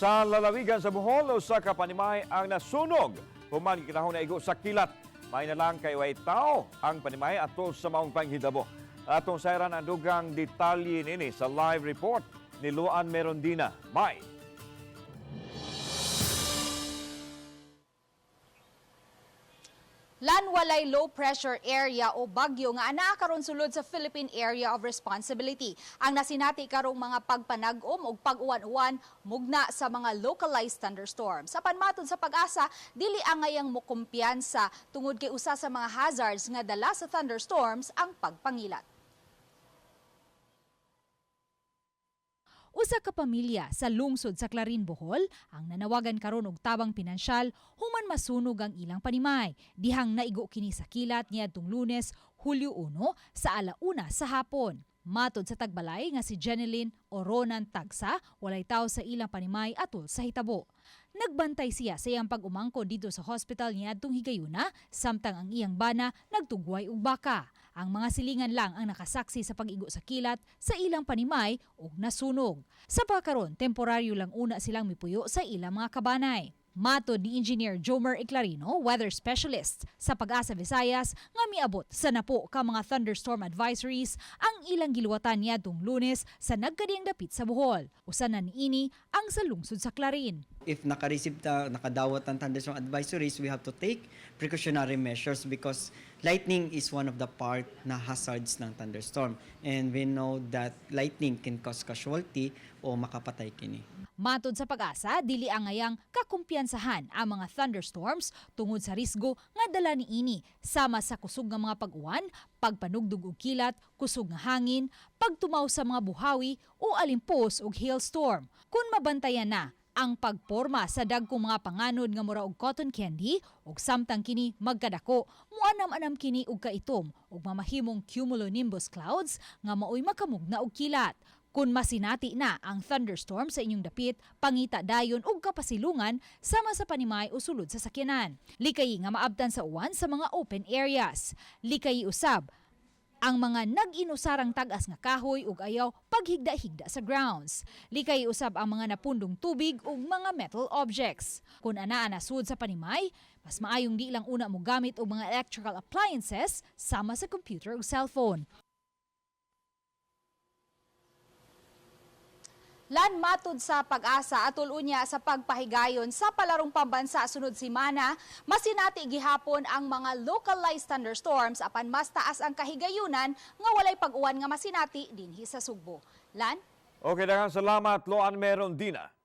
Sa lalawigan sa Bohol, usa ka panimay ang nasunog. Human kinahon na sa kilat. May na lang kay way tao ang panimay atol sa maong panghidabo. Atong sayran ang dugang detalye nini sa live report ni Luan Merondina. May Lanwalay low pressure area o bagyo nga ana karon sulod sa Philippine Area of Responsibility. Ang nasinati karong mga pagpanag-om o pag-uwan-uwan mugna sa mga localized thunderstorms. Sa panmatod sa pag-asa, dili angayang mo kumpiyansa tungod kay usa sa mga hazards nga dala sa thunderstorms ang pagpangilat. Usa ka pamilya sa lungsod sa Clarin, Bohol ang nanawagan karon og tabang pinansyal human masunog ang ilang panimay. Dihang naigo kini sa kilat niadtong Lunes, Hulyo 1 sa alauna sa hapon. Matod sa tagbalay nga si Jeneline Oronan Tagsa, walay tao sa ilang panimay atol sa hitabo. Nagbantay siya sa iyang pag-umangkon dito sa hospital niadtong Higayuna, samtang ang iyang bana nagtugway og baka. Ang mga silingan lang ang nakasaksi sa pag-igo sa kilat sa ilang panimay ug nasunog. Sa pagkaron, temporaryo lang una silang mipuyo sa ilang mga kabanay. Matod ni Engineer Jomer Eclarino, weather specialist sa Pag-asa Visayas, nga miabot sa napo ka mga thunderstorm advisories ang ilang giluwatan niadtong Lunes sa nagkadiyang dapit sa Bohol. Usa na niini ang sa lungsod sa Clarin. if naka-receive ta, nakadawat ng thunderstorm advisories, we have to take precautionary measures because lightning is one of the part na hazards ng thunderstorm. And we know that lightning can cause casualty o makapatay kini. Matod sa pag-asa, dili angayang kakumpiyansahan ang mga thunderstorms tungod sa risgo nga dala ni ini sama sa kusog nga mga pag-uwan, pagpanugdog og kilat, kusog nga hangin, pagtumaw sa mga buhawi o alimpos og hailstorm. Kung mabantayan na ang pagporma sa dagkong mga panganod nga mura og cotton candy ug samtang kini magkadako muanam-anam kini og kaitom ug mamahimong cumulonimbus clouds nga maoy makamugna og kilat kung masinati na ang thunderstorm sa inyong dapit, pangita dayon ug kapasilungan sama sa panimay o sulod sa sakyanan. Likay nga maabtan sa uwan sa mga open areas. Likay usab ang mga nag-inusarang tagas nga kahoy ug ayaw paghigda-higda sa grounds. Likay usab ang mga napundong tubig ug mga metal objects. Kung anaa nasud sa panimay, mas maayong di lang una mo gamit og mga electrical appliances sama sa computer ug cellphone. Lan matod sa pag-asa atol unya sa pagpahigayon sa palarong pambansa sunod simana, masinati gihapon ang mga localized thunderstorms apan mas taas ang kahigayunan nga walay pag-uwan nga masinati dinhi sa Sugbo. Lan? Okay, daghang salamat Luan Merondina.